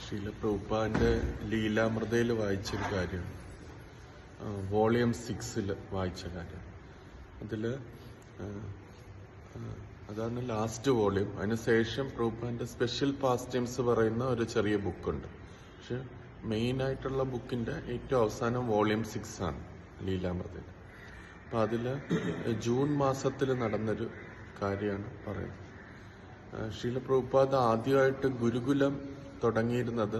ശീല പ്രഭുപ്പാന്റെ ലീലാമൃതയിൽ വായിച്ചൊരു കാര്യം. വോളിയം സിക്സിൽ വായിച്ച കാര്യം. അതിൽ അതാണ് ലാസ്റ്റ് വോളിയം. അതിനുശേഷം പ്രഭുപ്പാന്റെ സ്പെഷ്യൽ പാസ്റ്റ്യംസ് പറയുന്ന ഒരു ചെറിയ ബുക്കുണ്ട്. പക്ഷെ മെയിൻ ആയിട്ടുള്ള ബുക്കിന്റെ ഏറ്റവും അവസാനം വോളിയം സിക്സ് ആണ് ലീലാമൃതയിൽ. അപ്പൊ അതിൽ ജൂൺ മാസത്തിൽ നടന്നൊരു കാര്യമാണ് പറയുന്നത്. ശീല പ്രഭുപ്പാദ് ആദ്യമായിട്ട് ഗുരുകുലം തുടങ്ങിയിരുന്നത്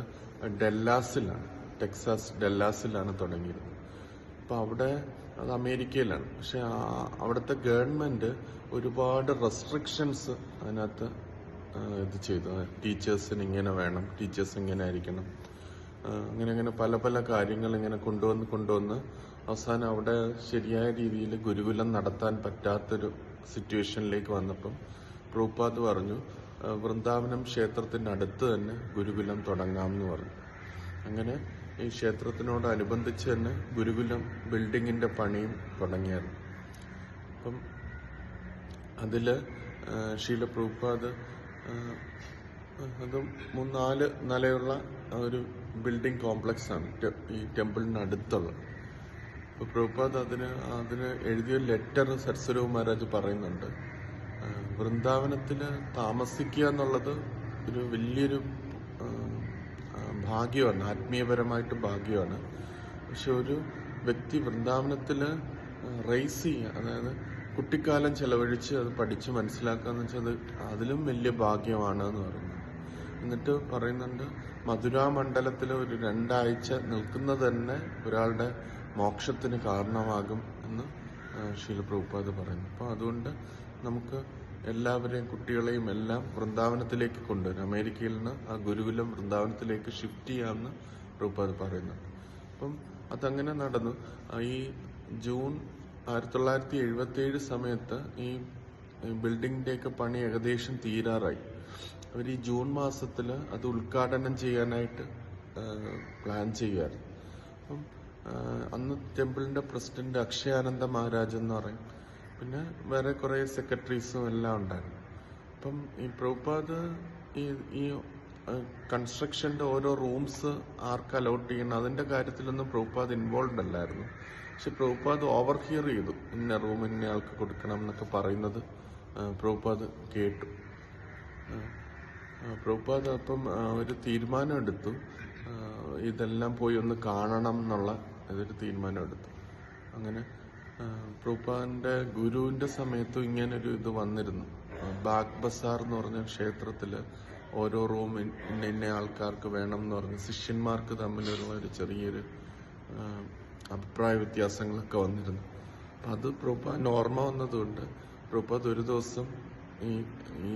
ഡെല്ലാസിലാണ്. ടെക്സാസ് ഡെല്ലാസിലാണ് തുടങ്ങിയിരുന്നത്. അപ്പോൾ അവിടെ അത് അമേരിക്കയിലാണ്. പക്ഷെ അവിടുത്തെ ഗവൺമെന്റ് ഒരുപാട് റെസ്ട്രിക്ഷൻസ് അതിനകത്ത് ഇത് ചെയ്തു. ടീച്ചേഴ്സിന് ഇങ്ങനെ വേണം ടീച്ചേഴ്സ് ഇങ്ങനെ ആയിരിക്കണം. അങ്ങനെ അങ്ങനെ പല പല കാര്യങ്ങൾ ഇങ്ങനെ കൊണ്ടുവന്ന് കൊണ്ടുവന്ന് അവസാനം അവിടെ ശരിയായ രീതിയിൽ ഗുരുകുലം നടത്താൻ പറ്റാത്തൊരു സിറ്റുവേഷനിലേക്ക് വന്നപ്പം പ്രൂപ്പാത് പറഞ്ഞു വൃന്ദാവനം ക്ഷേത്രത്തിന്റെ അടുത്ത് തന്നെ ഗുരുകുലം തുടങ്ങാം എന്ന് പറഞ്ഞു. അങ്ങനെ ഈ ക്ഷേത്രത്തിനോടനുബന്ധിച്ച് തന്നെ ഗുരുകുലം ബിൽഡിങ്ങിന്റെ പണിയും തുടങ്ങിയായിരുന്നു. അപ്പം അതിൽ പ്രഭുപാദ് ആ, അത് മൂന്നാൽ നിലയുള്ള ഒരു ബിൽഡിംഗ് കോംപ്ലക്സ് ആണ് ഈ ടെമ്പിളിനടുത്തുള്ള. അപ്പൊ പ്രഭുപാദ് അതിന് അതിന് എഴുതിയ ലെറ്റർ സരസ്വരവ് മഹാരാജ് പറയുന്നുണ്ട്. ആ, വൃന്ദാവനത്തിൽ താമസിക്കുക എന്നുള്ളത് ഒരു വലിയൊരു ഭാഗ്യമാണ് ആത്മീയപരമായിട്ട് ഭാഗ്യമാണ്. പക്ഷെ ഒരു വ്യക്തി വൃന്ദാവനത്തിൽ റേസ് ചെയ്യുക അതായത് കുട്ടിക്കാലം ചെലവഴിച്ച് അത് പഠിച്ച് മനസ്സിലാക്കുക എന്ന് വെച്ചാൽ അത് അതിലും വലിയ ഭാഗ്യമാണ് എന്ന് പറയുന്നത്. എന്നിട്ട് പറയുന്നുണ്ട് മധുരാ മണ്ഡലത്തിൽ ഒരു രണ്ടാഴ്ച നിൽക്കുന്നത് തന്നെ ഒരാളുടെ മോക്ഷത്തിന് കാരണമാകും എന്ന് ശീലപ്രഭുപാദ് പറയുന്നു. അപ്പോൾ അതുകൊണ്ട് നമുക്ക് എല്ലാവരെയും കുട്ടികളെയും എല്ലാം വൃന്ദാവനത്തിലേക്ക് കൊണ്ടുവരും. അമേരിക്കയിൽ നിന്ന് ആ ഗുരുകുലം വൃന്ദാവനത്തിലേക്ക് ഷിഫ്റ്റ് ചെയ്യാമെന്ന് പ്രഭുപാദ് പറയുന്നുണ്ട് അപ്പം അതങ്ങനെ നടന്നു. ഈ ജൂൺ ആയിരത്തി തൊള്ളായിരത്തി എഴുപത്തി ഏഴ് സമയത്ത് ഈ ബിൽഡിങ്ങിന്റെയൊക്കെ പണി ഏകദേശം തീരാറായി. അവർ ഈ ജൂൺ മാസത്തിൽ അത് ഉദ്ഘാടനം ചെയ്യാനായിട്ട് പ്ലാൻ ചെയ്യുമായിരുന്നു അപ്പം അന്ന് ടെമ്പിളിന്റെ പ്രസിഡന്റ് അക്ഷയാനന്ദ മഹാരാജ് എന്ന് പറയും. പിന്നെ വേറെ കുറെ സെക്രട്ടറീസും എല്ലാം ഉണ്ടായിരുന്നു. അപ്പം ഈ പ്രഭുപാദ് ഈ ഈ കൺസ്ട്രക്ഷന്റെ ഓരോ റൂംസ് ആർക്ക് അലോട്ട് ചെയ്യണം? അതിന്റെ കാര്യത്തിലൊന്നും പ്രഭുപാദ് ഇൻവോൾവ് അല്ലായിരുന്നു. പക്ഷെ പ്രഭുപാദ് ഓവർ ഹിയർ ചെയ്തു. ഇന്ന റൂം ഇന്ന ആൾക്ക് കൊടുക്കണം എന്നൊക്കെ പറയുന്നത് പ്രഭുപാദ് കേട്ടു. പ്രഭുപാദ് അപ്പം ഒരു തീരുമാനം എടുത്തു ഇതെല്ലാം പോയി ഒന്ന് കാണണം എന്നുള്ള ഇതൊരു തീരുമാനം എടുത്തു അങ്ങനെ ആ, പ്രഭുപാദിന്റെ ഗുരുവിന്റെ സമയത്തും ഇങ്ങനൊരു ഇത് വന്നിരുന്നു. ബാഗ് ബസാർ എന്ന് പറഞ്ഞ ക്ഷേത്രത്തിൽ ഓരോ റൂം ഇന്ന ഇന്ന ആൾക്കാർക്ക് വേണം എന്ന് പറഞ്ഞ് ശിഷ്യന്മാർക്ക് തമ്മിലുള്ള ഒരു ചെറിയൊരു അഭിപ്രായ വ്യത്യാസങ്ങളൊക്കെ വന്നിരുന്നു. അത് പ്രഭുപാദിന് ഓർമ്മ വന്നതുകൊണ്ട് പ്രഭുപാദ് ഒരു ദിവസം ഈ ഈ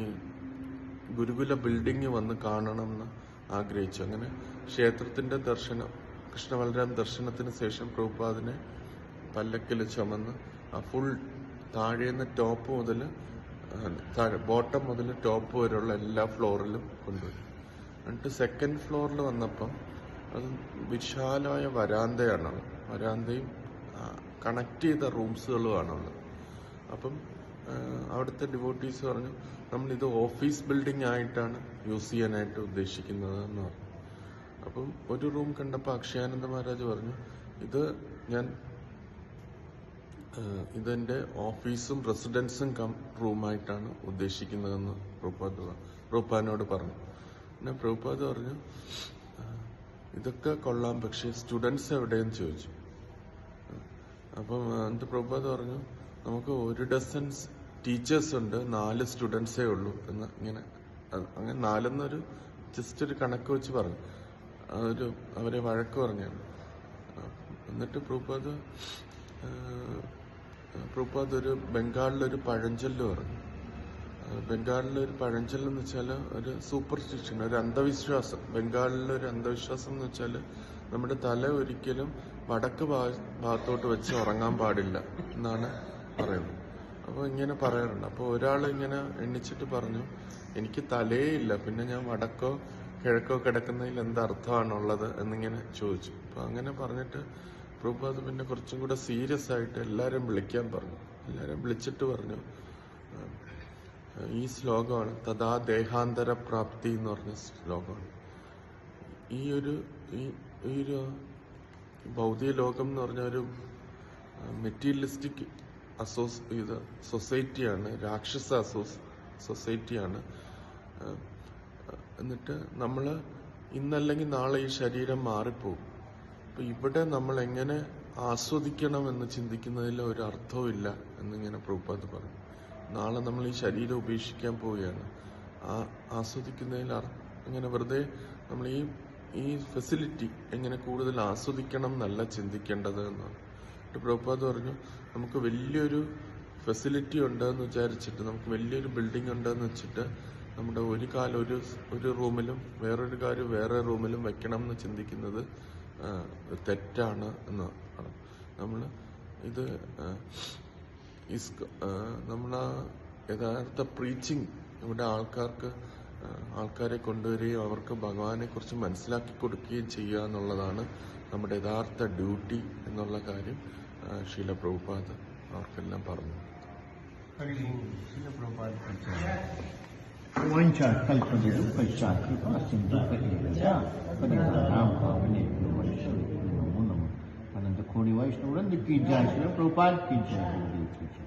ഗുരുകുല ബിൽഡിംഗ് വന്ന് കാണണമെന്ന് ആഗ്രഹിച്ചു. അങ്ങനെ ക്ഷേത്രത്തിന്റെ ദർശനം കൃഷ്ണവൽരാം ദർശനത്തിന് ശേഷം പ്രഭുപാദിനെ പല്ലക്കിൽ ചുമന്ന് ആ ഫുൾ താഴേന്ന് ടോപ്പ് മുതൽ ബോട്ടം മുതൽ ടോപ്പ് വരെയുള്ള എല്ലാ ഫ്ലോറിലും കൊണ്ടുവരും. എന്നിട്ട് സെക്കൻഡ് ഫ്ലോറിൽ വന്നപ്പം അത് വിശാലമായ വരാന്തയാണ്. വരാന്തയും കണക്ട് ചെയ്ത റൂംസുകളുമാണുള്ളത് അപ്പം അവിടുത്തെ ഡിവോട്ടീസ് പറഞ്ഞു നമ്മൾ ഇത് ഓഫീസ് ബിൽഡിംഗ് ആയിട്ടാണ് യൂസ് ചെയ്യാനായിട്ട് ഉദ്ദേശിക്കുന്നത് എന്ന് പറഞ്ഞു. അപ്പം ഒരു റൂം കണ്ടപ്പോൾ അക്ഷയാനന്ദ മഹാരാജ് പറഞ്ഞു ഇത് ഞാൻ ഇതെന്റെ ഓഫീസും റെസിഡൻസും കം റൂമായിട്ടാണ് ഉദ്ദേശിക്കുന്നതെന്ന് പ്രഭുപാദ് പ്രഭുപാദിനോട് പറഞ്ഞു. പിന്നെ പ്രഭുപാദ് പറഞ്ഞു ഇതൊക്കെ കൊള്ളാം പക്ഷെ സ്റ്റുഡൻസ് എവിടെയെന്ന് ചോദിച്ചു. അപ്പം എന്നിട്ട് പ്രഭുപാദ് പറഞ്ഞു നമുക്ക് ഒരു ഡസൻ ടീച്ചേഴ്സ് ഉണ്ട് നാല് സ്റ്റുഡൻസേ ഉള്ളൂ എന്ന് ഇങ്ങനെ അങ്ങനെ നാലെന്നൊരു ജസ്റ്റ് ഒരു കണക്ക് വെച്ച് പറഞ്ഞു. അതൊരു അവരെ വഴക്ക് പറഞ്ഞു എന്നിട്ട് പ്രഭുപാദ് പ്രഭുപാദ് ഒരു ബംഗാളിലൊരു പഴഞ്ചൊല്ല് പറഞ്ഞു. ബംഗാളിലൊരു പഴഞ്ചൊല്ലെന്ന് വെച്ചാൽ ഒരു സൂപ്പർസ്റ്റിഷൻ ഒരു അന്ധവിശ്വാസം. ബംഗാളിലെ ഒരു അന്ധവിശ്വാസം എന്ന് വെച്ചാൽ നമ്മുടെ തല ഒരിക്കലും വടക്ക് ഭാഗത്തോട്ട് വെച്ച് ഉറങ്ങാൻ പാടില്ല എന്നാണ് പറയുന്നത്. അപ്പോൾ ഇങ്ങനെ പറയാറുണ്ട്. അപ്പോൾ ഒരാൾ ഇങ്ങനെ എണ്ണിച്ചിട്ട് പറഞ്ഞു എനിക്ക് തലയേ ഇല്ല പിന്നെ ഞാൻ വടക്കോ കിഴക്കോ കിടക്കുന്നതിൽ എന്തർത്ഥമാണുള്ളത് എന്നിങ്ങനെ ചോദിച്ചു. അപ്പൊ അങ്ങനെ പറഞ്ഞിട്ട് പ്രഭുപാദ് പിന്നെ കുറച്ചും കൂടെ സീരിയസ് ആയിട്ട് എല്ലാവരും വിളിക്കാൻ പറഞ്ഞു. എല്ലാവരും വിളിച്ചിട്ട് പറഞ്ഞു ഈ ശ്ലോകമാണ് തഥാ ദേഹാന്തര പ്രാപ്തി എന്ന് പറഞ്ഞ ശ്ലോകമാണ്. ഈ ഒരു ഈ ഒരു ഭൗതിക ലോകം എന്ന് പറഞ്ഞ ഒരു മെറ്റീരിയലിസ്റ്റിക് അസോസ് ഇത് സൊസൈറ്റിയാണ് രാക്ഷസ അസോസ് സൊസൈറ്റിയാണ്. എന്നിട്ട് നമ്മൾ ഇന്നല്ലെങ്കിൽ നാളെ ഈ ശരീരം മാറിപ്പോകും അപ്പൊ ഇവിടെ നമ്മൾ എങ്ങനെ ആസ്വദിക്കണം എന്ന് ചിന്തിക്കുന്നതിൽ ഒരു അർത്ഥവും ഇല്ല എന്നിങ്ങനെ പ്രഭുപാത് പറഞ്ഞു. നാളെ നമ്മൾ ഈ ശരീരം ഉപേക്ഷിക്കാൻ പോവുകയാണ്. ആ ആസ്വദിക്കുന്നതിൽ അങ്ങനെ വെറുതെ നമ്മൾ ഈ ഈ ഫെസിലിറ്റി എങ്ങനെ കൂടുതൽ ആസ്വദിക്കണം എന്നല്ല ചിന്തിക്കേണ്ടത് എന്നാണ് പ്രഭുപാത് പറഞ്ഞു നമുക്ക് വലിയൊരു ഫെസിലിറ്റി ഉണ്ടെന്ന് വിചാരിച്ചിട്ട് നമുക്ക് വലിയൊരു ബിൽഡിംഗ് ഉണ്ടെന്ന് വെച്ചിട്ട് നമ്മുടെ ഒരു കാലം ഒരു ഒരു റൂമിലും വേറൊരു കാര്യം വേറെ റൂമിലും വെക്കണം എന്ന് ചിന്തിക്കുന്നത് തെറ്റാണ് എന്ന് നമ്മൾ ഇത് ആ, ഇസ്ക- ആ, നമ്മളാ യഥാർത്ഥ പ്രീച്ചിങ് ഇവിടെ ആൾക്കാർക്ക് ആ, ആൾക്കാരെ കൊണ്ടുവരികയും അവർക്ക് ഭഗവാനെ കുറിച്ച് മനസ്സിലാക്കി കൊടുക്കുകയും ചെയ്യുക എന്നുള്ളതാണ് നമ്മുടെ യഥാർത്ഥ ഡ്യൂട്ടി എന്നുള്ള കാര്യം ആ, ശീല പ്രഭുപാദ് അവർക്കെല്ലാം പറഞ്ഞു वांछा कल्पनिरुपैश्चा कृपा सिन्धुक एव च परिणाम पावने वैष्णव नमो नमः होने वाली स्टूडेंट की जाँच की